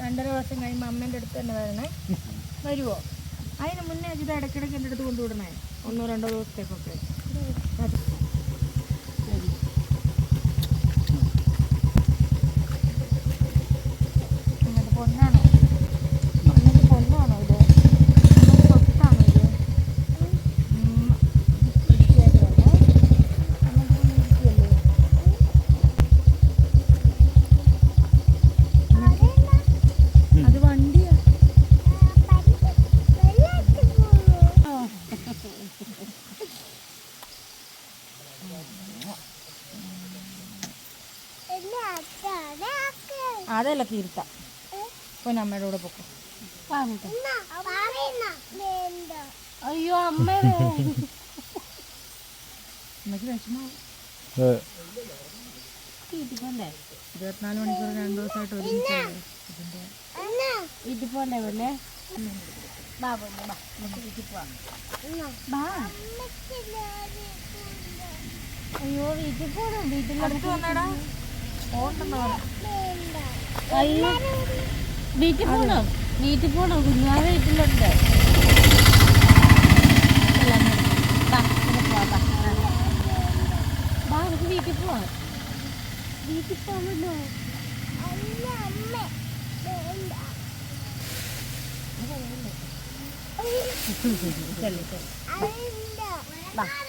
രണ്ടര വർഷം കഴിയുമ്പോൾ അമ്മേന്റെ അടുത്ത് തന്നെ വരണേ. വരുമോ അതിന് മുന്നേ ഇത് ഇടയ്ക്കിടയ്ക്ക് എന്റെ അടുത്ത് കൊണ്ടുവിടണേ ഒന്നോ രണ്ടോ ദിവസത്തേക്കൊക്കെ. അതല്ല കീർത്ത ഇപ്പൊ അമ്മയുടെ കൂടെ പൊക്കോ. അയ്യോ അമ്മ. അമ്മയ്ക്ക് വിഷമാവും ഇതിപ്പല്ലേ ഇരുപത്തിനാല് മണിക്കൂർ രണ്ടു ദിവസമായിട്ട് ഇതിന്റെ ഇതിപ്പോലെ അല്ലേ ബാ പൊന്നു, ബാ. അയ്യോ വീട്ടിൽ പോണം? വീട്ടിൽ വന്നടാ. അയ്യോ. വീട്ടിൽ പോണം? വീട്ടിൽ പോണം? കുഞ്ഞാവ വീട്ടിലുണ്ട്. നമുക്ക് വീട്ടിൽ പോവാം. വീട്ടിൽ പോകണോ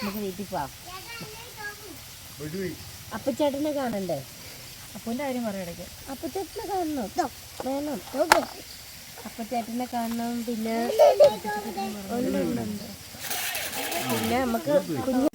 നമുക്ക് വീട്ടിൽ പോവാം. അപ്പച്ചേട്ടനെ കാണണ്ടേ? അപ്പന്റെ കാര്യം പറയാം ഇടയ്ക്ക്. അപ്പച്ചേട്ടനെ കാണണം? വേണം. അപ്പച്ചേട്ടനെ കാണണം പിന്നെ. പിന്നെ നമുക്ക് കുഞ്ഞു